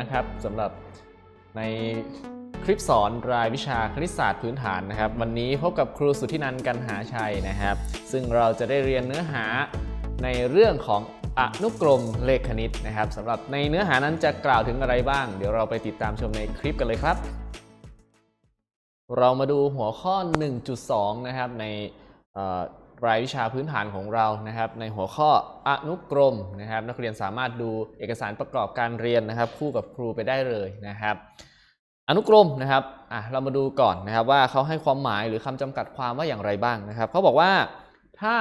นะครับสำหรับในคลิปสอนรายวิชาคณิตศาสตร์พื้นฐานนะครับ วันนี้พบกับครูสุทธินันกันหาชัยนะครับ ซึ่งเราจะได้เรียนเนื้อหาในเรื่องของอนุกรมเลขคณิตนะครับสำหรับในเนื้อหานั้นจะกล่าวถึงอะไรบ้าง เดี๋ยวเราไปติดตามชมในคลิปกันเลยครับ เรามาดูหัวข้อ 1.2 นะครับใน รายวิชาพื้นฐานของเรานะครับ ในหัวข้ออนุกรมนะครับ นักเรียนสามารถดูเอกสารประกอบการเรียนนะครับ คู่กับครูไปได้เลยนะครับ อนุกรมนะครับอะเรามาดูก่อนนะครับว่าเขาให้ความหมายหรือคำจำกัดความว่าอย่างไรบ้างนะครับเขาบอกว่าถ้า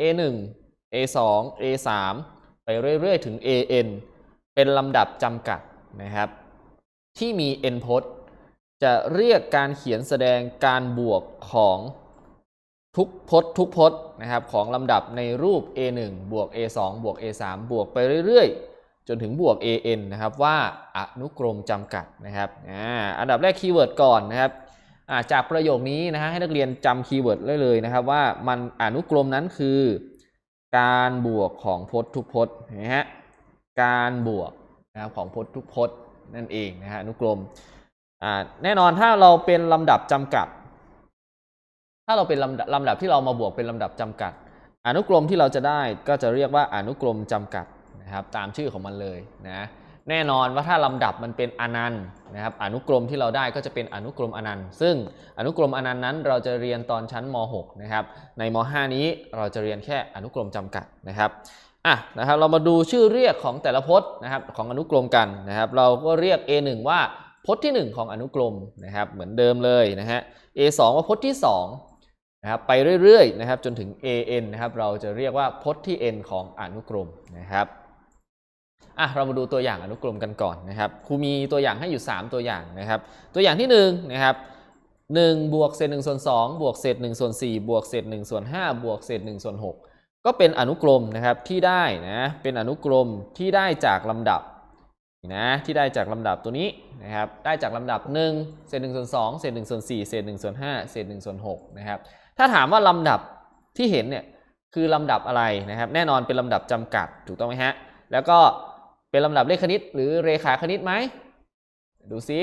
a1 a2 a3 ไปเรื่อยๆ ถึง an เป็นลำดับจำกัดนะครับ ที่มี n พจน์จะเรียกการเขียนแสดงการบวกของ ทุกพจน์ทุกพจน์นะครับของลำดับในรูป a1 บวก a2 บวก a3 บวกไปเรื่อยๆ จนถึงบวก an นะครับว่าอนุกรมจำกัดนะครับอ่าอันดับแรกคีย์เวิร์ดก่อนนะครับาจากประโยคนี้นะฮะให้นักเรียนจำคีย์เวิร์ดได้เลยนะครับว่ามันอนุกรมนั้นคือ การบวกของพจน์ทุกพจน์นะฮะการบวกนะครับของพจน์ทุกพจน์นั่นเองนะฮะอนุกรมแน่นอนถ้าเราเป็นลำดับจำกัด ถ้าเราเป็นลำดับลำดับที่เรามาบวกเป็นลำดับจำกัด อนุกรมที่เราจะได้ก็จะเรียกว่าอนุกรมจำกัดนะครับตามชื่อของมันเลยนะแน่นอนว่าถ้าลำดับมันเป็นอนันต์นะครับอนุกรมที่เราได้ก็จะเป็นอนุกรมอนันต์ ซึ่งอนุกรมอนันต์นั้นเราจะเรียนตอนชั้นม .6 นะครับในม .5 นี้เราจะเรียนแค่อนุกรมจำกัดนะครับอะนะครับเรามาดูชื่อเรียกของแต่ละพจน์นะครับของอนุกรมกันนะครับเราก็เรียก A1 ว่าพจน์ที่ 1 ของอนุกรมนะครับเหมือนเดิมเลยนะฮะ A2 ว่าพจน์ที่2 นะครับไปเรื่อยๆนะครับจนถึง AN นะครับเราจะเรียกว่าพจน์ที่ n ของอนุกรมนะครับอะเรามาดูตัวอย่างอนุกรมกันก่อนนะครับครูมีตัวอย่างให้อยู่ 3 ตัวอย่างนะครับ ตัวอย่างที่1นะครับ1บวกเศษ1ส่วน2บวกเศษ1ส่วน4บวกเศษ1ส่วน5บวกเศษ1ส่วน6ก็เป็นอนุกรมนะครับที่ได้นะเป็นอนุกรมที่ได้จากลำดับนะที่ได้จากลำดับตัวนี้นะครับได้จากลำดับ 1 เศษ1ส่วน2เศษ1ส่วน4เศษ1ส่วน5เศษ1ส่วน6นะครับ ถ้าถามว่าลำดับที่เห็นเนี่ยคือลำดับอะไรนะครับ แน่นอนเป็นลำดับจำกัดถูกต้องไหมฮะแล้วก็เป็นลำดับเลขคณิต หรือเรขาคณิตไหมดูซิ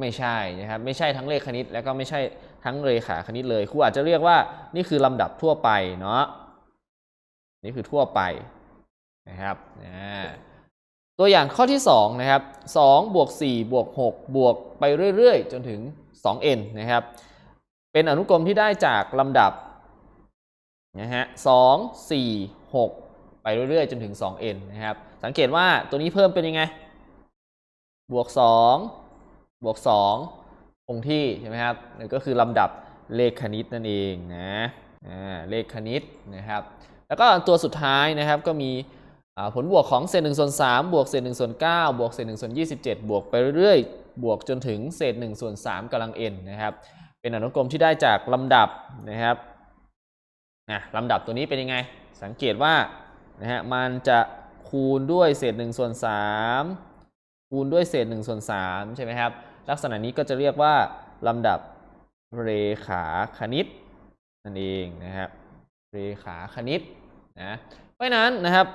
ไม่ใช่นะครับไม่ใช่ทั้งเลขคณิต แล้วก็ไม่ใช่ทั้งเรขาคณิตเลยครูอาจจะเรียกว่านี่คือลำดับทั่วไปเนาะนี่คือทั่วไปนะครับอ่าตัวอย่างข้อที่2นะครับ2บวก4บวก6บวกไปเรื่อย ๆ จนถึง 2n นะครับ เป็นอนุกรมที่ได้จากลำดับนะฮะ2 4 6ไปเรื่อยๆ จนถึง 2n นะครับ สังเกตว่าตัวนี้เพิ่มเป็นยังไง บวก 2 บวก 2 คงที่ใช่ไหมครับนั่นก็คือลำดับเลขคณิตนั่นเองนะอ่าเลขคณิตนะครับ แล้วก็ตัวสุดท้ายนะครับก็มีผลบวกของเศษ1ส่วน3บวกเศษ1ส่วน9บวกเศษ1ส่วน27 บวกไปเรื่อยๆ บวกจนถึงเศษ1ส่วน3กำลัง n นะครับ เป็นอนุกรมที่ได้จากลำดับนะครับนะลำดับตัวนี้เป็นยังไง สังเกตว่านะฮะมันจะคูณด้วยเศษ1ส่วน3คูณด้วยเศษ1ส่วน3ใช่ไหมครับ ลักษณะนี้ก็จะเรียกว่าลำดับเรขาคณิตนั่นเองนะครับ เรขาคณิตนะเพราะนั้นนะครับ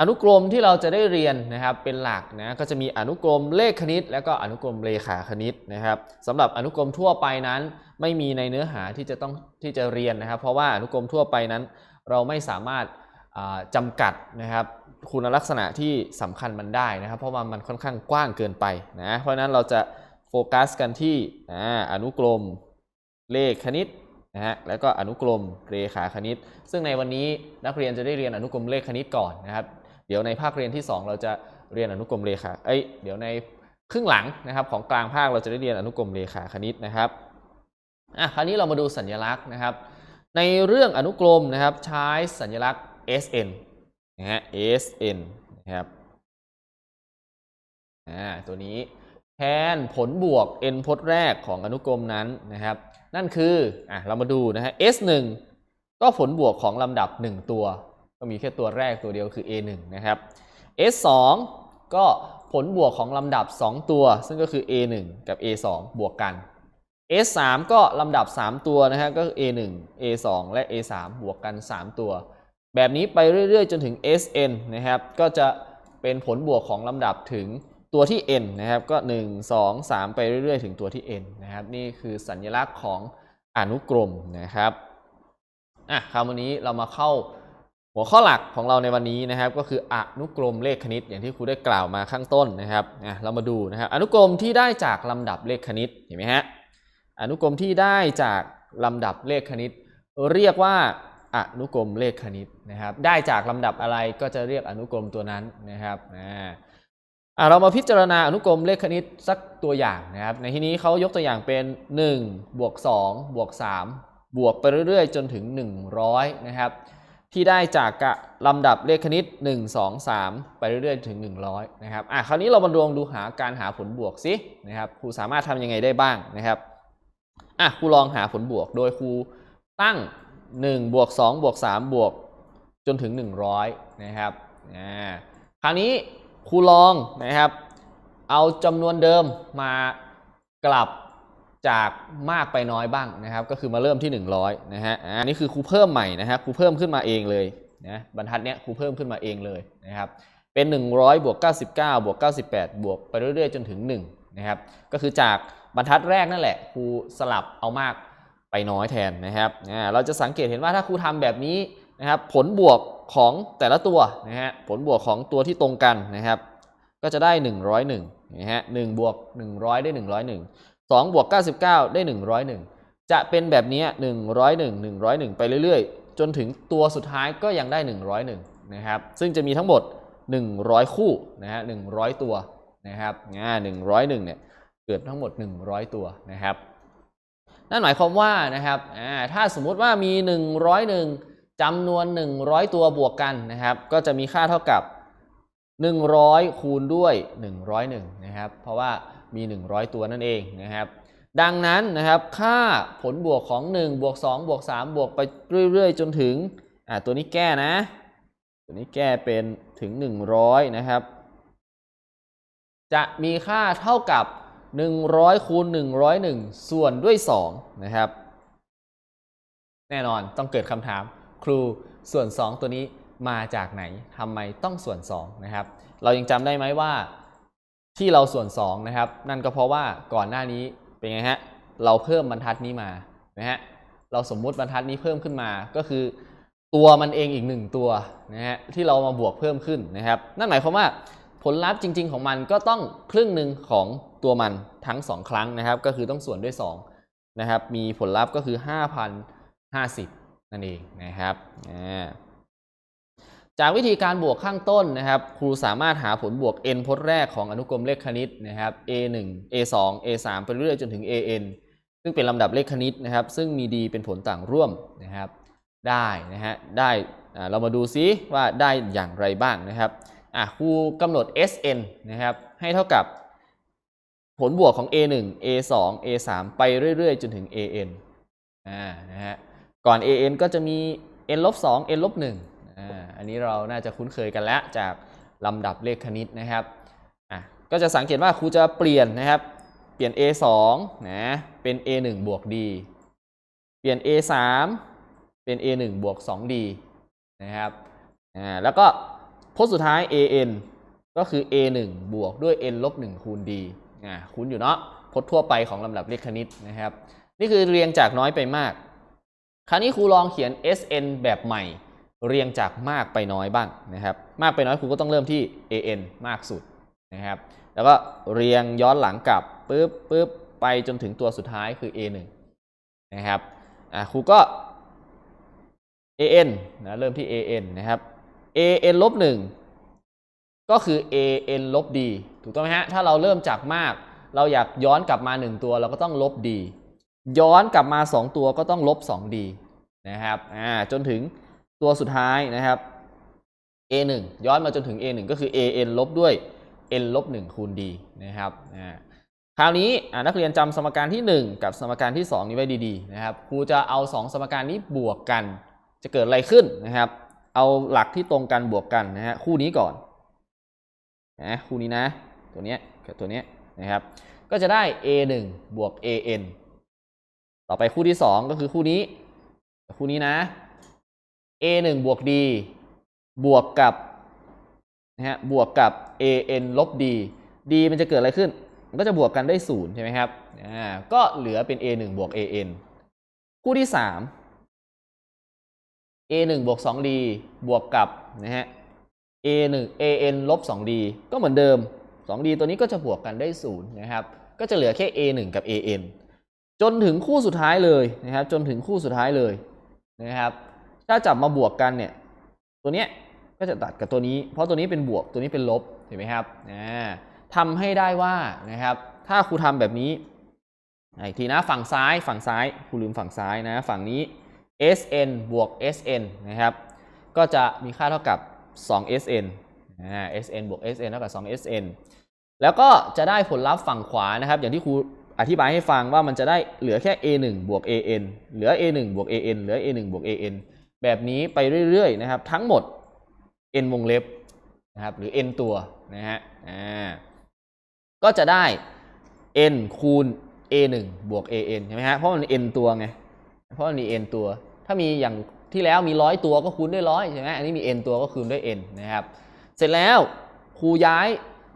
อนุกรมที่เราจะได้เรียนนะครับเป็นหลักนะก็จะมีอนุกรมเลขคณิต และก็อนุกรมเรขาคณิตนะครับสำหรับอนุกรมทั่วไปนั้น ไม่มีในเนื้อหาที่จะต้องที่จะเรียนนะครับ เพราะว่าอนุกรมทั่วไปนั้น เราไม่สามารถอ่าจำกัดนะครับ คุณลักษณะที่สำคัญมันได้นะครับ เพราะว่ามันค่อนข้างกว้างเกินไปนะเพราะฉะนั้นเราจะโฟกัสกันที่อ่าอนุกรมเลขคณิตนะฮะแล้วก็อนุกรมเรขาคณิต ซึ่งในวันนี้นักเรียนจะได้เรียนอนุกรมเลขคณิตก่อนนะครับ เดี๋ยวในภาคเรียนที่ 2 เราจะเรียนอนุกรมเรขาเอ้ยเดี๋ยวในครึ่งหลังนะครับของกลางภาคเราจะได้เรียนอนุกรมเรขาคณิตนะครับอะคราวนี้เรามาดูสัญลักษณ์นะครับ ในเรื่องอนุกรมนะครับใช้สัญลักษณ์ SN นะฮะ SN นะครับอ่าตัวนี้แทนผลบวก n พจน์แรกของอนุกรมนั้นนะครับ นั่นคืออะเรามาดูนะฮะ S1 ก็ผลบวกของลำดับ 1 ตัว ก็มีแค่ตัวแรกตัวเดียวคือ A1 นะครับ S2 ก็ผลบวกของลำดับ 2 ตัว ซึ่งก็คือ A1 กับ A2 บวกกัน S3 ก็ลำดับ 3 ตัวนะฮะก็คือ A1 A2 และ A3 บวกกัน 3 ตัว แบบนี้ไปเรื่อยๆ จนถึง Sn นะครับ ก็จะเป็นผลบวกของลำดับถึงตัวที่ n นะครับก็ 1 2 3 ไปเรื่อยๆ ถึงตัวที่ n นะครับนี่คือสัญลักษณ์ของอนุกรมนะครับอะคราวนี้เรามาเข้า หัวข้อหลักของเราในวันนี้นะครับก็คืออนุกรมเลขคณิต อย่างที่ครูได้กล่าวมาข้างต้นนะครับเรามาดูนะครับอนุกรมที่ได้จากลำดับเลขคณิตเห็นไหมฮะอนุกรมที่ได้จากลำดับเลขคณิต เรียกว่าอนุกรมเลขคณิตนะครับ ได้จากลำดับอะไรก็จะเรียกอนุกรมตัวนั้นนะครับอ่าอะเรามาพิจารณาอนุกรมเลขคณิตสักตัวอย่างนะครับ ในที่นี้เขายกตัวอย่างเป็น1บวก2บวก3บวกไปเรื่อยๆ จนถึง 100นะครับ ที่ได้จากลำดับเลขคณิต 1 2 3 ไปเรื่อยๆ ถึง 100 นะครับ อะ คราวนี้เรามาลองดูหาการหาผลบวกสินะครับ ครูสามารถทำยังไงได้บ้างนะครับ อะ ครูลองหาผลบวก โดยครูตั้ง 1 บวก 2 บวก 3 บวก จนถึง 100 นะครับ อ่า คราวนี้ครูลองนะครับ เอาจำนวนเดิมมากลับ จากมากไปน้อยบ้างนะครับ ก็คือมาเริ่มที่ 100นะฮะอันนี้คือครูเพิ่มใหม่นะฮะครูเพิ่มขึ้นมาเองเลยนะบรรทัดเนี้ยครูเพิ่มขึ้นมาเองเลยนะครับเป็น 100บวก99บวก98 บวกไปเรื่อยๆ จนถึง1นะครับก็คือจากบรรทัดแรกนั่นแหละครูสลับเอามากไปน้อยแทนนะครับอ่าเราจะสังเกตเห็นว่าถ้าครูทำแบบนี้นะครับผลบวกของแต่ละตัวนะฮะผลบวกของตัวที่ตรงกันนะครับ ก็จะได้ 101นะฮะ1บวก100 ได้ 101 2บวก99 ได้ 101 จะเป็นแบบนี้ 101 101 ไปเรื่อยๆ จนถึงตัวสุดท้ายก็ยังได้ 101 นะครับ ซึ่งจะมีทั้งหมด 100 คู่นะฮะ100 ตัวนะครับอ่า101 เนี่ย เกิดทั้งหมด 100 ตัวนะครับ นั่นหมายความว่านะครับอ่าถ้าสมมุติว่ามี 101จำนวน 100 ตัวบวกกันนะครับ ก็จะมีค่าเท่ากับ 100 คูณด้วย 101 นะครับ เพราะว่า มี 100 ตัวนั่นเองนะครับ ดังนั้นนะครับค่าผลบวกของ 1 บวก 2 บวก 3 บวกไปเรื่อย ๆ จนถึงอ่าตัวนี้แก้นะ ตัวนี้แก้เป็นถึง 100 นะครับ จะมีค่าเท่ากับ 100คูณ101 ส่วนด้วย 2 นะครับ แน่นอนต้องเกิดคำถาม ครูส่วน 2 ตัวนี้มาจากไหนทำไมต้องส่วน2นะครับ เรายังจำได้ไหมว่า ที่เราส่วน2นะครับ นั่นก็เพราะว่าก่อนหน้านี้เป็นไงฮะเราเพิ่มบรรทัดนี้มานะฮะเราสมมุติบรรทัดนี้เพิ่มขึ้นมาก็คือ ตัวมันเองอีกหนึ่งตัวนะฮะที่เรามาบวกเพิ่มขึ้นนะครับ นั่นหมายความว่าผลลัพธ์จริง ๆ ของมันก็ต้องครึ่งหนึ่งของตัวมันทั้ง 2 ครั้งนะครับ ก็คือต้องส่วนด้วย2นะครับมีผลลัพธ์ก็คือ 5,050 นั่นเองนะครับอ่า จากวิธีการบวกข้างต้นนะครับ ครูสามารถหาผลบวก n พจน์แรกของอนุกรมเลขคณิตนะครับ a1 a2 a3 ไปเรื่อยๆจนถึง an ซึ่งเป็นลำดับเลขคณิตนะครับ ซึ่งมีดีเป็นผลต่างร่วมนะครับ ได้นะฮะได้เรามาดูซิว่าได้อย่างไรบ้างนะครับอะครูกำหนด sn นะครับ ให้เท่ากับผลบวกของ a1 a2 a3 ไปเรื่อยๆ จนถึง an อ่านะฮะก่อน an ก็จะมี n ลบ2 n ลบ1 อันนี้เราน่าจะคุ้นเคยกันแล้วจากลำดับเลขคณิตนะครับอะก็จะสังเกตว่าครูจะเปลี่ยนนะครับ เปลี่ยน a2 นะเป็น a1 บวก d เปลี่ยน a3 เป็น a1 บวก 2d นะครับอ่าแล้วก็พจน์สุดท้าย an ก็คือ a1 บวกด้วย n ลบ1คูณ d อ่าคุ้นอยู่เนาะพจน์ทั่วไปของลำดับเลขคณิตนะครับ นี่คือเรียงจากน้อยไปมาก คราวนี้ครูลองเขียน sn แบบใหม่ เรียงจากมากไปน้อยบ้างนะครับ มากไปน้อยครูก็ต้องเริ่มที่ an มากสุดนะครับ แล้วก็เรียงย้อนหลังกลับปุ๊บปุ๊บไปจนถึงตัวสุดท้ายคือ a1 นะครับอะครูก็ an นะเริ่มที่ an นะครับ an ลบ1ก็คือ an ลบ d ถูกต้องไหมฮะ ถ้าเราเริ่มจากมาก เราอยากย้อนกลับมา 1 ตัวเราก็ต้องลบ d ย้อนกลับมา 2 ตัวก็ต้องลบ 2d นะครับอ่าจนถึง ตัวสุดท้ายนะครับ a1 ย้อนมาจนถึง a1 ก็คือ an ลบด้วย n ลบ1คูณ d นะครับคราวนี้นักเรียนจำสมการที่ 1 กับสมการที่ 2 นี้ไว้ดีๆนะครับครูจะเอา 2 สมการนี้บวกกัน จะเกิดอะไรขึ้นนะครับ เอาหลักที่ตรงกันบวกกันนะฮะคู่นี้ก่อนนะคู่นี้นะ ตัวเนี้ยกับตัวเนี้ยนะครับก็จะได้ a1 บวก an ต่อไปคู่ที่ 2 ก็คือคู่นี้ คู่นี้นะ a1 บวก d บวกกับนะฮะบวกกับ an ลบ d d มันจะเกิดอะไรขึ้น มันก็จะบวกกันได้0ใช่ไหมครับอ่าก็เหลือเป็น a 1บวก an คู่ที่ 3 a 1บวก 2d บวกกับนะฮะ a 1 an ลบ 2d ก็เหมือนเดิม 2d ตัวนี้ก็จะบวกกันได้0นะครับ ก็จะเหลือแค่ a 1กับ an จนถึงคู่สุดท้ายเลยนะครับ จนถึงคู่สุดท้ายเลยนะครับ ถ้าจับมาบวกกันเนี่ย ตัวเนี้ยก็จะตัดกับตัวนี้ เพราะตัวนี้เป็นบวกตัวนี้เป็นลบเห็นไหมครับอ่าทำให้ได้ว่านะครับ ถ้าครูทำแบบนี้อีกทีนะฝั่งซ้ายฝั่งซ้ายครูลืมฝั่งซ้ายนะ ฝั่งนี้ sn บวก sn นะครับ ก็จะมีค่าเท่ากับ 2sn อ่า sn บวก sn เท่ากับ 2sn แล้วก็จะได้ผลลัพธ์ฝั่งขวานะครับ อย่างที่ครูอธิบายให้ฟังว่ามันจะได้เหลือแค่ a1 บวก an เหลือ a1 บวก an เหลือ a1 บวก an แบบนี้ไปเรื่อยๆนะครับทั้งหมด n วงเล็บนะครับหรือ n ตัวนะฮะอ่าก็จะได้ n คูณ a1 บวก an ใช่ไหมฮะเพราะมัน n ตัวไงเพราะมันมี n ตัว ถ้ามีอย่างที่แล้วมีร้อยตัวก็คูณด้วยร้อยใช่ไหมอันนี้มี n ตัวก็คูณด้วย n นะครับเสร็จแล้วครูย้าย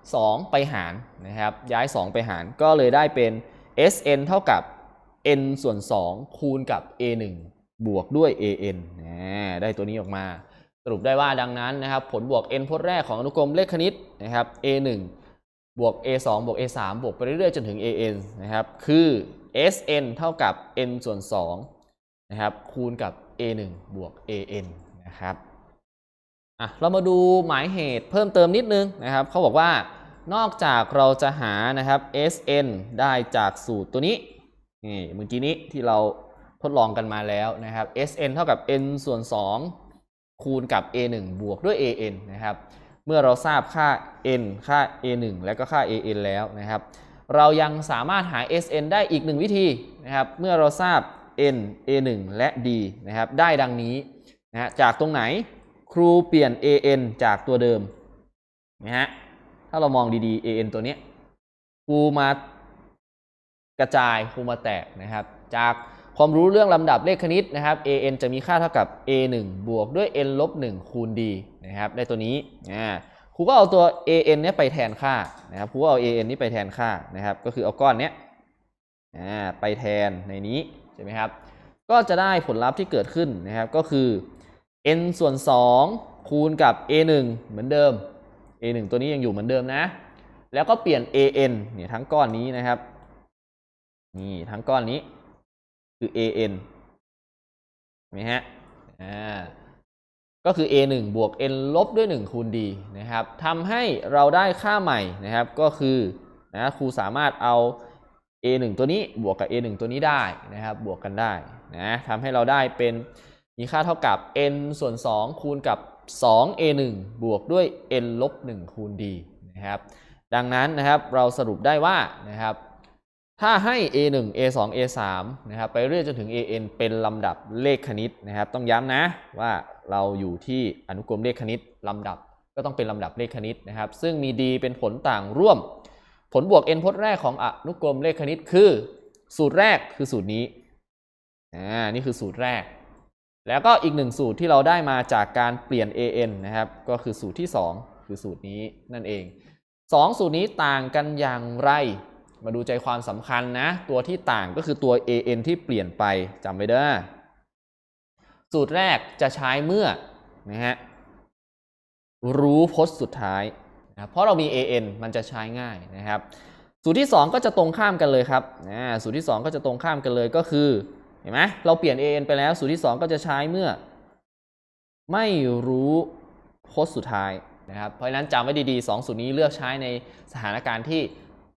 2 ไปหารนะครับย้าย 2 ไปหารก็เลยได้เป็น sn เท่ากับ n ส่วน 2 คูณกับ a1 บวกด้วย an นะได้ตัวนี้ออกมา สรุปได้ว่าดังนั้นนะครับ ผลบวก n พจน์แรกของอนุกรมเลขคณิตนะครับ a1 บวก a2 บวก a3 บวกไปเรื่อยๆ จนถึง an นะครับ คือ sn เท่ากับ n ส่วน2นะครับ คูณกับ a1 บวก an นะครับอะเรามาดูหมายเหตุเพิ่มเติมนิดนึงนะครับเขาบอกว่านอกจากเราจะหานะครับ sn ได้จากสูตรตัวนี้นี่เมื่อกี้นี้ที่เรา ทดลองกันมาแล้วนะครับ sn เท่ากับ n ส่วน 2 คูณกับ a1 บวกด้วย an นะครับ เมื่อเราทราบค่า n ค่า a1 และก็ค่า an แล้วนะครับ เรายังสามารถหา sn ได้อีกหนึ่งวิธีนะครับ เมื่อเราทราบ n a1 และ d นะครับ ได้ดังนี้นะฮะจากตรงไหนครูเปลี่ยน an จากตัวเดิมนะฮะ ถ้าเรามองดีๆ an ตัวนี้ครูมากระจายครูมาแตกนะครับ จาก ความรู้เรื่องลำดับเลขคณิตนะครับ an จะมีค่าเท่ากับ a1 บวกด้วย n ลบ1คูณ d นะครับ ได้ตัวนี้อ่าครูก็เอาตัว an เนี้ยไปแทนค่านะครับครูก็เอา an นี้ไปแทนค่านะครับ ก็คือเอาก้อนเนี้ยอ่าไปแทนในนี้ใช่ไหมครับ ก็จะได้ผลลัพธ์ที่เกิดขึ้นนะครับ ก็คือ n ส่วน 2 คูณกับ a1 เหมือนเดิม a1 ตัวนี้ยังอยู่เหมือนเดิมนะ แล้วก็เปลี่ยน an เนี่ยทั้งก้อนนี้นะครับ นี่ทั้งก้อนนี้ คือ an เห็นไหมฮะอ่าก็คือ a1 บวก n ลบด้วย 1 คูณ d นะครับทำให้เราได้ค่าใหม่นะครับก็คือนะครูสามารถเอา a1 ตัวนี้บวกกับ a1 ตัวนี้ได้นะครับบวกกันได้นะทำให้เราได้เป็นมีค่าเท่ากับ n ส่วน 2 คูณกับ 2a1 บวกด้วย n ลบ1คูณ d นะครับดังนั้นนะครับเราสรุปได้ว่านะครับ ถ้าให้ a1 a2 a3 นะครับไปเรื่อยจนถึง an เป็นลำดับเลขคณิตนะครับ ต้องย้ำนะว่าเราอยู่ที่อนุกรมเลขคณิตลำดับก็ต้องเป็นลำดับเลขคณิตนะครับ ซึ่งมี d เป็นผลต่างร่วม ผลบวก n พจน์แรกของอนุกรมเลขคณิตคือ สูตรแรกคือสูตรนี้อ่านี่คือสูตรแรก แล้วก็อีกหนึ่งสูตรที่เราได้มาจากการเปลี่ยน an นะครับ ก็คือสูตรที่ 2 คือสูตรนี้นั่นเอง 2 สูตรนี้ต่างกันอย่างไร มาดูใจความสำคัญนะ ตัวที่ต่างก็คือตัว an ที่เปลี่ยนไปจำไว้เด้อสูตรแรกจะใช้เมื่อนะฮะรู้พจน์สุดท้ายนะเพราะเรามี an มันจะใช้ง่ายนะครับ สูตรที่ 2 ก็จะตรงข้ามกันเลยครับนะสูตรที่ 2 ก็จะตรงข้ามกันเลยก็คือเห็นไหมเราเปลี่ยน an ไปแล้ว สูตรที่ 2 ก็จะใช้เมื่อ ไม่รู้พจน์สุดท้ายนะครับเพราะฉะนั้นจำไว้ดีๆ 2 สูตรนี้เลือกใช้ในสถานการณ์ที่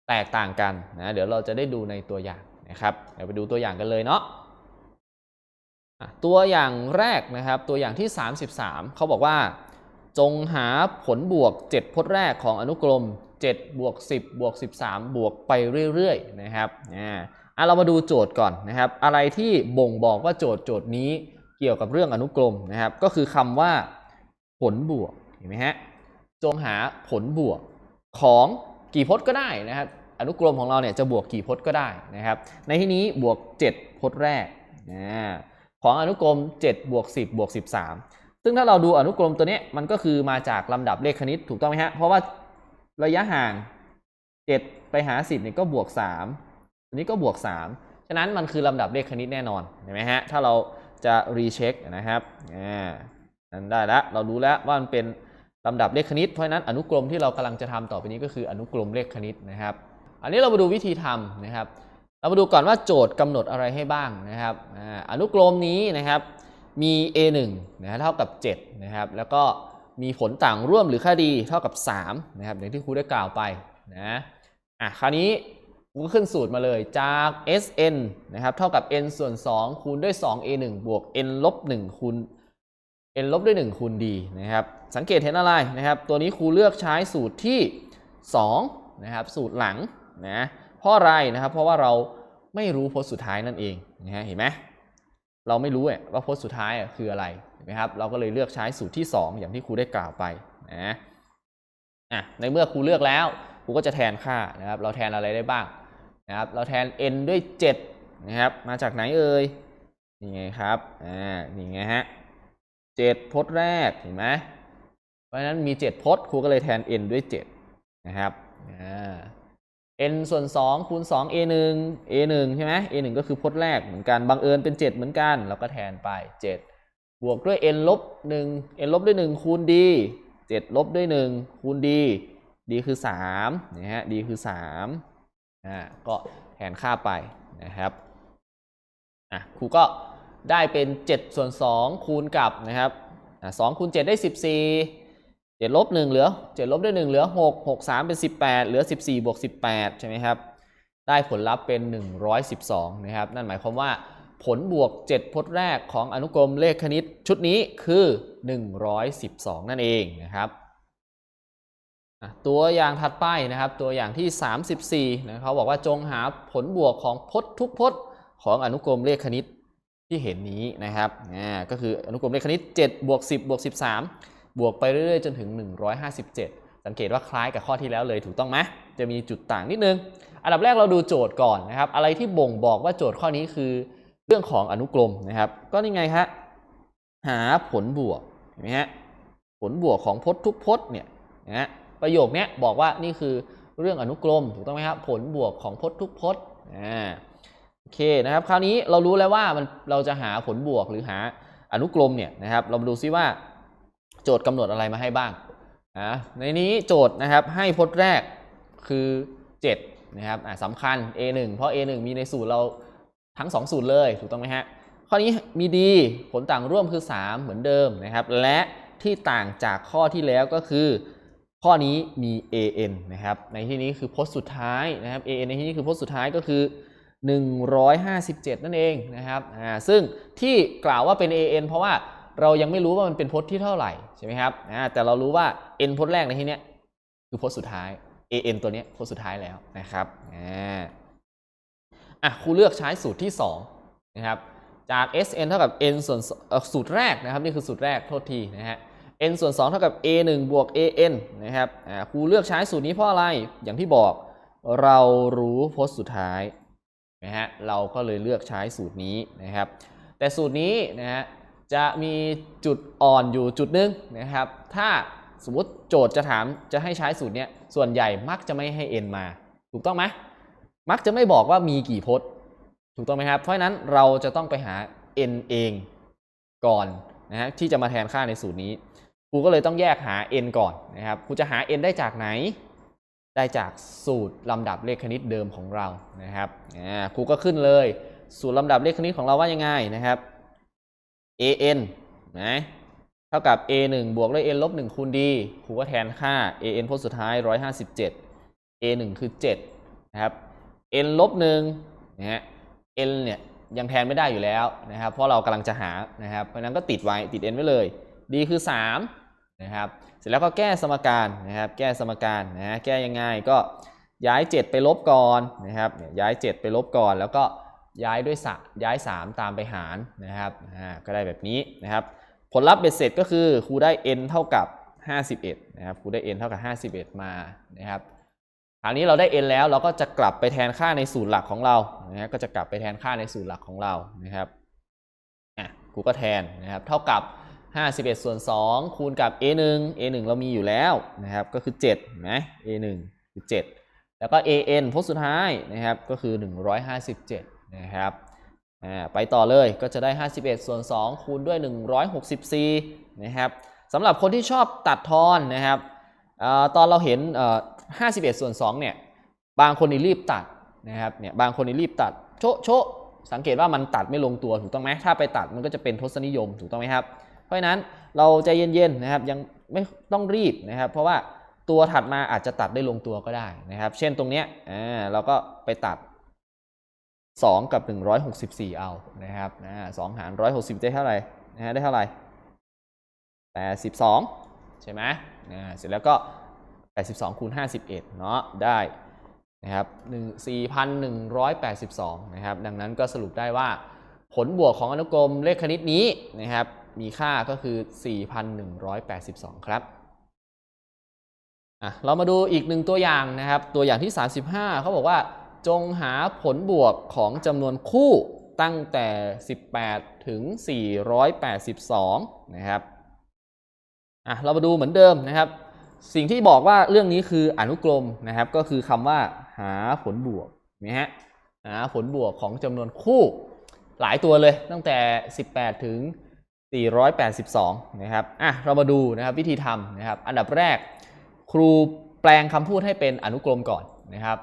แตกต่างกันนะเดี๋ยวเราจะได้ดูในตัวอย่างนะครับเดี๋ยวไปดูตัวอย่างกันเลยเนาะตัวอย่างแรกนะครับตัวอย่างที่ 33 เขาบอกว่า จงหาผลบวก 7 พจน์แรกของอนุกรม 7 บวก 10 บวก 13 บวกไปเรื่อยๆนะครับอ่าอะเรามาดูโจทย์ก่อนนะครับ อะไรที่บ่งบอกว่าโจทย์โจทย์นี้เกี่ยวกับเรื่องอนุกรมนะครับ ก็คือคำว่า ผลบวกเห็นไหมฮะจงหาผลบวกของ กี่พจน์ก็ได้นะครับอนุกรมของเราเนี่ยจะบวกกี่พจน์ก็ได้นะครับ ในที่นี้บวก 7 พจน์แรกอ่าของอนุกรม 7 บวก 10 บวก 13 ซึ่งถ้าเราดูอนุกรมตัวนี้มันก็คือมาจากลำดับเลขคณิตถูกต้องไหมฮะ เพราะว่าระยะห่าง 7 ไปหา 10เนี่ยก็บวก 3 อันนี้ก็บวก 3 ฉะนั้นมันคือลำดับเลขคณิตแน่นอนเห็นไหมฮะ ถ้าเราจะรีเช็คนะครับอ่านั้นได้แล้วเรารู้แล้วว่ามันเป็น ลำดับเลขคณิต เพราะนั้นอนุกรมที่เรากำลังจะทำต่อไปนี้ก็คืออนุกรมเลขคณิตนะครับ อันนี้เรามาดูวิธีทำนะครับ เรามาดูก่อนว่าโจทย์กำหนดอะไรให้บ้างนะครับ อนุกรมนี้นะครับมี a1 นะฮะเท่ากับ7นะครับแล้วก็มีผลต่างร่วมหรือค่าดีเท่ากับ3นะครับอย่างที่ครูได้กล่าวไปนะอะคราวนี้ครูก็ขึ้นสูตรมาเลยจาก sn นะครับเท่ากับ n ส่วน 2 คูณด้วย 2a1 บวก n ลบ1คูณ n ลบด้วย 1 คูณ d นะครับ สังเกตเห็นอะไรนะครับ ตัวนี้ครูเลือกใช้สูตรที่ 2 นะครับ สูตรหลังนะเพราะอะไรนะครับ เพราะว่าเราไม่รู้พจน์สุดท้ายนั่นเองนะฮะเห็นไหมเราไม่รู้ว่าพจน์สุดท้ายคืออะไรเห็นไหมครับ เราก็เลยเลือกใช้สูตรที่ 2 อย่างที่ครูได้กล่าวไปนะอะในเมื่อครูเลือกแล้วครูก็จะแทนค่านะครับ เราแทนอะไรได้บ้างนะครับ เราแทน n ด้วย 7 นะครับ มาจากไหนเอ่ยนี่ไงครับอ่านี่ไงฮะ 7พจน์แรกเห็นไหมเพราะฉะนั้นมี7พจน์ครูก็เลยแทน n ด้วย7นะครับ n ส่วน2คูณ2 a 1 a 1ใช่ไหม a 1ก็คือพจน์แรกเหมือนกันบังเอิญเป็น7เหมือนกันเราก็แทนไป7บวกด้วย n ลบ1 n ลบด้วย1คูณ d 7ลบด้วย1คูณ d d คือ3นะฮะ d คือ3อ่าก็แทนค่าไปนะครับอะครูก็ ได้เป็น7ส่วน2คูณกับนะครับสอะ2คูณ7ได้ 14เจ็ดลบหนึ่งเหลือเจ็ดลบด้วยหนึ่งเหลือหกหกสามเป็นสิบแปดเหลือสิบสี่บวกสิบแปดใช่ไหมครับ ได้ผลลัพธ์เป็นหนึ่งร้อยสิบสองนะครับ นั่นหมายความว่าผลบวกเจ็ดพจน์แรกของอนุกรมเลขคณิตชุดนี้คือหนึ่งร้อยสิบสองนั่นเองนะครับตัวอย่างถัดไปนะครับ ตัวอย่างที่ 34นะเขาบอกว่าจงหาผลบวกของพจน์ทุกพจน์ของอนุกรมเลขคณิต ที่เห็นนี้นะครับอ่าก็คืออนุกรมเลขคณิต7บวก10บวก13 บวกไปเรื่อยๆ จนถึง 157 สังเกตว่าคล้ายกับข้อที่แล้วเลยถูกต้องไหมจะมีจุดต่างนิดนึง อันดับแรกเราดูโจทย์ก่อนนะครับ อะไรที่บ่งบอกว่าโจทย์ข้อนี้คือเรื่องของอนุกรมนะครับ ก็นี่ไงฮะหาผลบวกเห็นไหมฮะผลบวกของพจน์ทุกพจน์เนี่ยนะฮะประโยคนี้บอกว่านี่คือเรื่องอนุกรมถูกต้องไหมครับผลบวกของพจน์ทุกพจน์อ่า โอเคนะครับ คราวนี้เรารู้แล้วว่ามันเราจะหาผลบวกหรือหาอนุกรมเนี่ยนะครับ เรามาดูซิว่าโจทย์กำหนดอะไรมาให้บ้างนะในนี้โจทย์นะครับให้พจน์แรกคือ7นะครับอะสำคัญ A1 เพราะ A1 มีในสูตรเราทั้ง 2 สูตรเลยถูกต้องไหมฮะข้อนี้มีดีผลต่างร่วมคือ 3 เหมือนเดิมนะครับ และที่ต่างจากข้อที่แล้วก็คือ ข้อนี้มี an นะครับ ในที่นี้คือพจน์สุดท้ายนะครับ an ในที่นี้คือพจน์สุดท้ายก็คือ 157 นั่นเองนะครับอ่าซึ่งที่กล่าวว่าเป็น an เพราะว่าเรายังไม่รู้ว่ามันเป็นพจน์ที่เท่าไหร่ใช่ไหมครับอ่าแต่เรารู้ว่า n พจน์แรกในที่นี้คือพจน์สุดท้าย an ตัวนี้พจน์สุดท้ายแล้วนะครับอ่าอะครูเลือกใช้สูตรที่2นะครับจาก sn เท่ากับ n ส่วนสูตรแรกนะครับนี่คือสูตรแรกโทษทีนะฮะ n ส่วน2เท่ากับ a 1บวก an นะครับครูเลือกใช้สูตรนี้เพราะอะไร อย่างที่บอก เรารู้พจน์สุดท้าย นะฮะเราก็เลยเลือกใช้สูตรนี้นะครับ แต่สูตรนี้นะฮะจะมีจุดอ่อนอยู่จุดหนึงนะครับ ถ้าสมมติโจทย์จะถามจะให้ใช้สูตรเนี้ยส่วนใหญ่มักจะไม่ให้ n มา ถูกต้องไหมมักจะไม่บอกว่ามีกี่พจน์ ถูกต้องไหมครับ เพราะฉะนั้นเราจะต้องไปหา n เองก่อนนะฮะที่จะมาแทนค่าในสูตรนี้ครูก็เลยต้องแยกหา n ก่อนนะครับครูจะหา n ได้จากไหน ได้จากสูตรลำดับเลขคณิตเดิมของเรานะครับครูก็ขึ้นเลย สูตรลำดับเลขคณิตของเราว่ายังไงนะครับ an นะเท่ากับ a 1บวกด้วย n ลบ1คูณ d ครูก็แทนค่า an พจน์สุดท้าย 157 a 1คือ7นะครับ n ลบ1นะฮะ n เนี่ยยังแทนไม่ได้อยู่แล้วนะครับ เพราะเรากำลังจะหานะครับ เพราะนั้นก็ติดไว้ติด n ไว้เลย d คือ 3 นะครับ เสร็จแล้วก็แก้สมการนะครับ แก้สมการนะฮะแก้ยังไงก็ย้าย 7 ไปลบก่อนนะครับยย้าย 7 ไปลบก่อน แล้วก็ย้ายด้วยสะย้าย 3 ตามไปหารนะครับอ่าก็ได้แบบนี้นะครับ ผลลัพธ์เบ็ดเสร็จก็คือครูได้ n เท่ากับ 51นะครับครูได้ n เท่ากับ 51 มานะครับคราวนี้เราได้ n แล้วเราก็จะกลับไปแทนค่าในสูตรหลักของเรานะฮะก็จะกลับไปแทนค่าในสูตรหลักของเรานะครับอะครูก็แทนนะครับ เท่ากับ 51 ส่วน 2 คูณกับ a1 a1 เรามีอยู่แล้วนะครับก็คือ7เห็นไหม a1 คือ 7 แล้วก็ an พจน์สุดท้ายนะครับก็คือ 157 นะครับไปต่อเลยก็จะได้ 51 ส่วน 2 คูณด้วย 164 นะครับสำหรับคนที่ชอบตัดทอนนะครับอตอนเราเห็นเอ่อ51 ส่วน 2 เนี่ย บางคนนี่รีบตัดนะครับ เนี่ย บางคนนี่รีบตัด โชะโชะสังเกตว่ามันตัดไม่ลงตัวถูกต้องไหมถ้าไปตัดมันก็จะเป็นทศนิยมถูกต้องไหมครับ เพราะฉะนั้นเราใจเย็นๆนะครับยังไม่ต้องรีบนะครับ เพราะว่าตัวถัดมาอาจจะตัดได้ลงตัวก็ได้นะครับ เช่นตรงเนี้ยอ่าเราก็ไปตัด 2 กับ 164 เอานะครับนะสองหาร 160 ได้เท่าไหร่นะฮะได้เท่าไหร่82ใช่ไหมอ่าเสร็จแล้วก็ 82คูณ51 เนาะได้นะครับ4,182 นะครับ ดังนั้นก็สรุปได้ว่าผลบวกของอนุกรมเลขคณิตนี้นะครับ มีค่าก็คือ 4,182 ครับอะเรามาดูอีกหนึ่งตัวอย่างนะครับ ตัวอย่างที่ 35 เขาบอกว่า จงหาผลบวกของจำนวนคู่ตั้งแต่ 18 ถึง 482 นะครับอะเรามาดูเหมือนเดิมนะครับ สิ่งที่บอกว่าเรื่องนี้คืออนุกรมนะครับ ก็คือคำว่าหาผลบวกนะฮะหาผลบวกของจำนวนคู่หลายตัวเลยตั้งแต่ 18 ถึง 482 นะครับ อะ เรามาดูนะครับวิธีทำนะครับ อันดับแรกครูแปลงคำพูดให้เป็นอนุกรมก่อนนะครับ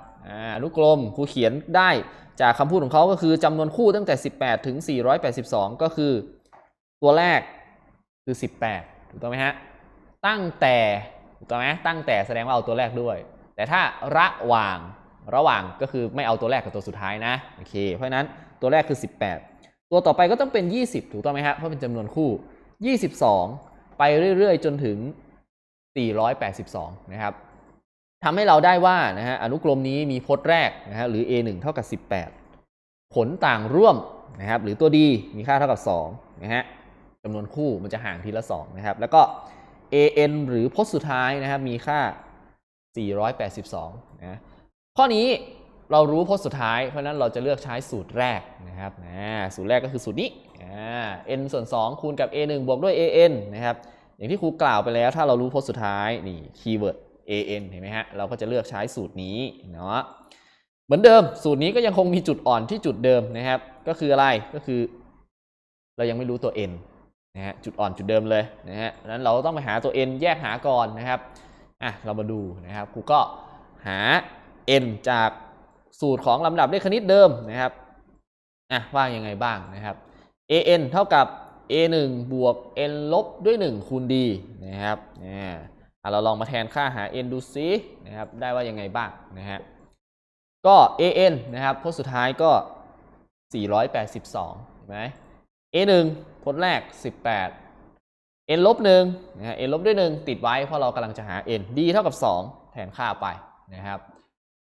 อนุกรมครูเขียนได้จากคำพูดของเขาก็คือจำนวนคู่ตั้งแต่ 18 ถึง 482 ก็คือตัวแรกคือ 18 ถูกต้องไหมฮะ ตั้งแต่ ถูกต้องไหมตั้งแต่แสดงว่าเอาตัวแรกด้วย แต่ถ้าระหว่าง ระหว่างก็คือไม่เอาตัวแรกกับตัวสุดท้ายนะ โอเค เพราะนั้นตัวแรกคือ 18 ตัวต่อไปก็ต้องเป็น 20 ถูกต้องไหมฮะเพราะเป็นจำนวนคู่ 22 ไปเรื่อยๆ จนถึง 482 นะครับทำให้เราได้ว่านะฮะอนุกรมนี้มีพจน์แรกนะฮะหรือ a1 เท่ากับ 18 ผลต่างร่วมนะครับหรือตัวดีมีค่าเท่ากับ2นะฮะจำนวนคู่มันจะห่างทีละ2นะครับแล้วก็ an หรือพจน์สุดท้ายนะครับมีค่า 482 นะข้อนี้ เรารู้พจน์สุดท้าย เพราะนั้นเราจะเลือกใช้สูตรแรกนะครับสูตรแรกก็คือสูตรนี้ n ส่วน 2 คูณกับ a1 บวกด้วย an นะครับ อย่างที่ครูกล่าวไปแล้ว ถ้าเรารู้พจน์สุดท้าย นี่คีย์เวิร์ด an เห็นไหมฮะ เราก็จะเลือกใช้สูตรนี้เนาะ เหมือนเดิม สูตรนี้ก็ยังคงมีจุดอ่อนที่จุดเดิมนะครับ ก็คืออะไร ก็คือ เรายังไม่รู้ตัว n นะฮะ จุดอ่อนจุดเดิมเลยนะฮะดังนั้นเราต้องไปหาตัว n แยกหาก่อนนะครับ อะ เรามาดูนะครับ ครูก็หา n จาก สูตรของลำดับเลขคณิตเดิมนะครับอะว่ายังไงบ้างนะครับ an เท่ากับ a 1บวก n ลบด้วย 1 คูณ d นะครับอ่าอ่เราลองมาแทนค่าหา n ดูซินะครับได้ว่ายังไงบ้างนะฮะก็ an นะครับพจน์สุดท้ายก็ 482เห็นไหม a 1พจน์แรก 18 n ลบ1นะฮะ n ลบด้วย 1 ติดไว้เพราะเรากำลังจะหา n d เท่ากับ 2 แทนค่าไปนะครับ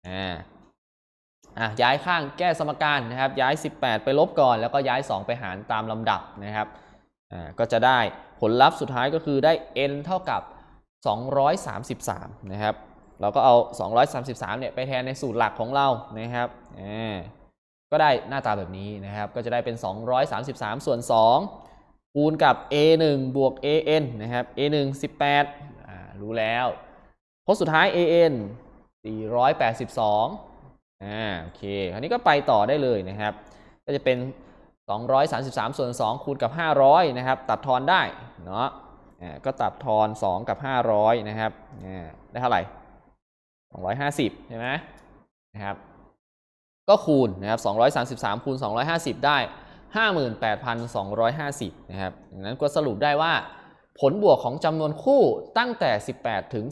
อ่า อะย้ายข้างแก้สมการนะครับ ย้าย 18 ไปลบก่อน แล้วก็ย้าย 2 ไปหารตามลำดับนะครับอ่าก็จะได้ผลลัพธ์สุดท้ายก็คือได้ n เท่ากับ 233 นะครับ เราก็เอา 233 เนี่ยไปแทนในสูตรหลักของเรานะครับอ่าก็ได้หน้าตาแบบนี้นะครับ ก็จะได้เป็น 233 ส่วน 2 คูณกับ a1 บวก an นะครับ a1 18อ่ารู้แล้วพจน์สุดท้าย an 482 อ่าโอเคคราวนี้ก็ไปต่อได้เลยนะครับ ก็จะเป็น 233 ส่วน 2 คูณกับ 500 นะครับ ตัดทอนได้เนาะอ่าก็ตัดทอน 2 กับ 500 นะครับอ่าได้เท่าไหร่ 250 ใช่ไหมนะครับ ก็คูณนะครับ 233 คูณ 250 ได้ 58,250 นะครับดังนั้นก็สรุปได้ว่า ผลบวกของจำนวนคู่ตั้งแต่ 18 ถึง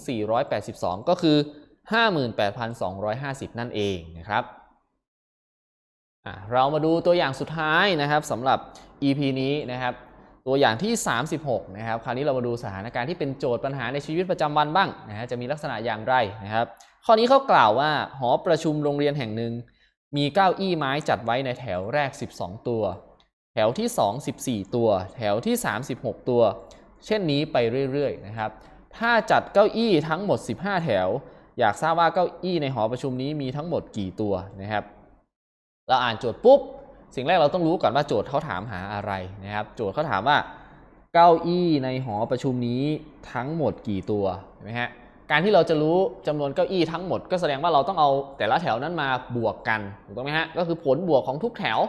482 ก็คือ 58,250 นั่นเองนะครับเรามาดูตัวอย่างสุดท้ายนะครับสำหรับ EP นี้นะครับ ตัวอย่างที่ 36 นะครับ คราวนี้เรามาดูสถานการณ์ที่เป็นโจทย์ปัญหาในชีวิตประจำวันบ้างนะฮะจะมีลักษณะอย่างไรนะครับ ข้อนี้เขากล่าวว่าหอประชุมโรงเรียนแห่งหนึ่ง มีเก้าอี้ไม้จัดไว้ในแถวแรก 12 ตัว แถวที่ 2 14 ตัว แถวที่ 36 ตัว เช่นนี้ไปเรื่อยๆนะครับ ถ้าจัดเก้าอี้ทั้งหมด 15 แถว อยากทราบว่าเก้าอี้ในหอประชุมนี้มีทั้งหมดกี่ตัวนะครับ เราอ่านโจทย์ปุ๊บ สิ่งแรกเราต้องรู้ก่อนว่าโจทย์เขาถามหาอะไรนะครับ โจทย์เขาถามว่าเก้าอี้ในหอประชุมนี้ทั้งหมดกี่ตัวเห็นไหมฮะ การที่เราจะรู้จำนวนเก้าอี้ทั้งหมด ก็แสดงว่าเราต้องเอาแต่ละแถวนั้นมาบวกกันถูกต้องไหมฮะ ก็คือผลบวกของทุกแถว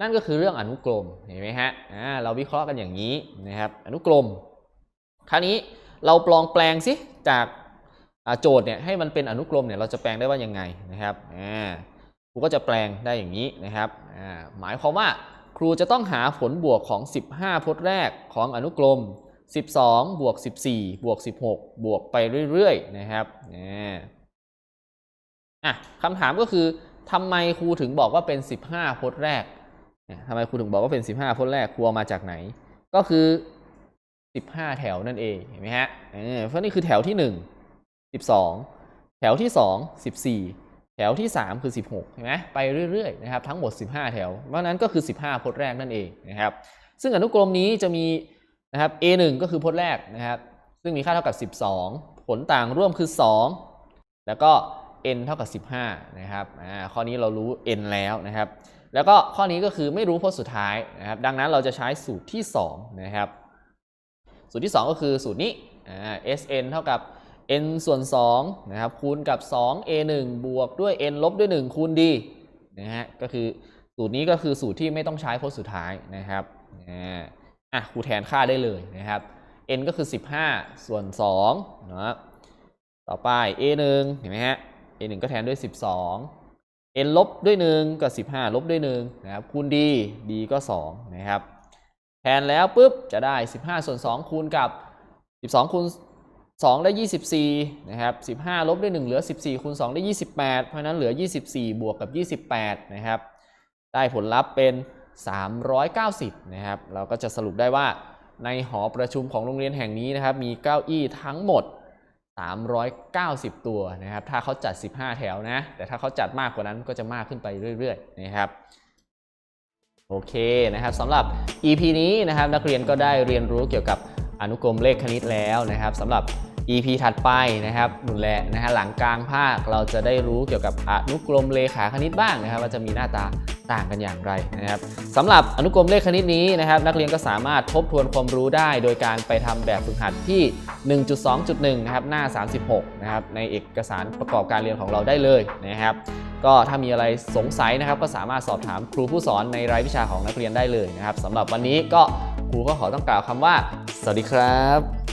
นั่นก็คือเรื่องอนุกรมเห็นไหมฮะอ่าเราวิเคราะห์กันอย่างนี้นะครับ อนุกรม คราวนี้เราปลองแปลงสิจาก โจทย์เนี่ยให้มันเป็นอนุกรมเนี่ยเราจะแปลงได้ว่ายังไงนะครับครูก็จะแปลงได้อย่างนี้นะครับหมายความว่าครูจะต้องหาผลบวกของ 15 พจน์แรกของอนุกรม 12 บวก 14 บวก 16 บวกไปเรื่อยๆนะครับอ่าอะคำถามก็คือทำไมครูถึงบอกว่าเป็น 15 พจน์แรกทำไมครูถึงบอกว่าเป็น 15 พจน์แรกครูเอามาจากไหน ก็คือ 15 แถวนั่นเองเห็นไหมฮะเออเพราะนี่คือแถวที่ 1 12 แถวที่ 2 14 แถวที่ 3 คือ 16เห็นไหมไปเรื่อยๆนะครับทั้งหมด 15 แถว เพราะนั้นก็คือ 15 พจน์แรกนั่นเองนะครับซึ่งอนุกรมนี้จะมีนะครับ A1 ก็คือพจน์แรกนะครับ ซึ่งมีค่าเท่ากับ 12 ผลต่างร่วมคือ 2 แล้วก็ n เท่ากับ 15 นะครับอ่าข้อนี้เรารู้ n แล้วนะครับ แล้วก็ข้อนี้ก็คือไม่รู้พจน์สุดท้ายนะครับ ดังนั้นเราจะใช้สูตรที่ 2 นะครับ สูตรที่ 2 ก็คือสูตรนี้อ่า Sn เท่ากับ n ส่วน2นะครับคูณกับ 2a1 บวกด้วย n ลบด้วย 1 คูณ d นะฮะก็คือสูตรนี้ก็คือสูตรที่ไม่ต้องใช้พจน์สุดท้ายนะครับอ่าอะครูแทนค่าได้เลยนะครับ n ก็คือ 15 ส่วน2นะต่อไป a1 เห็นไหมฮะ a1 ก็แทนด้วย 12 n ลบด้วย 1 ก็ 15 ลบด้วย1นะครับคูณ d d ก็ 2 นะครับ แทนแล้วปุ๊บจะได้ 15 ส่วน 2 คูณกับ 12คูณ 2 ได้ 24 นะครับ 15 ลบด้วย 1 เหลือ 14 คูณ 2 ได้ 28 เพราะนั้นเหลือ 24 บวกกับ 28 นะครับ ได้ผลลัพธ์เป็น 390 นะครับ เราก็จะสรุปได้ว่าในหอประชุมของโรงเรียนแห่งนี้นะครับ มีเก้าอี้ทั้งหมด 390 ตัวนะครับ ถ้าเขาจัด 15 แถวนะ แต่ถ้าเขาจัดมากกว่านั้นก็จะมากขึ้นไปเรื่อย ๆ นะครับโอเคนะครับสำหรับ EP นี้นะครับนักเรียนก็ได้เรียนรู้เกี่ยวกับอนุกรมเลขคณิตแล้วนะครับสำหรับ EP ถัดไปนะครับนุ่นแหละนะฮะหลังกลางภาคเราจะได้รู้เกี่ยวกับอนุกรมเลขาคณิตบ้างนะครับ ว่าจะมีหน้าตาต่างกันอย่างไรนะครับสำหรับอนุกรมเลขคณิตนี้นะครับ นักเรียนก็สามารถทบทวนความรู้ได้ โดยการไปทำแบบฝึกหัดที่ 1.2.1 นะครับ หน้า 36 นะครับ ในเอกสารประกอบการเรียนของเราได้เลยนะครับ ก็ถ้ามีอะไรสงสัยนะครับ ก็สามารถสอบถามครูผู้สอนในรายวิชาของนักเรียนได้เลยนะครับสำหรับวันนี้ก็ครูก็ขอต้องกล่าวคำว่า สวัสดีครับ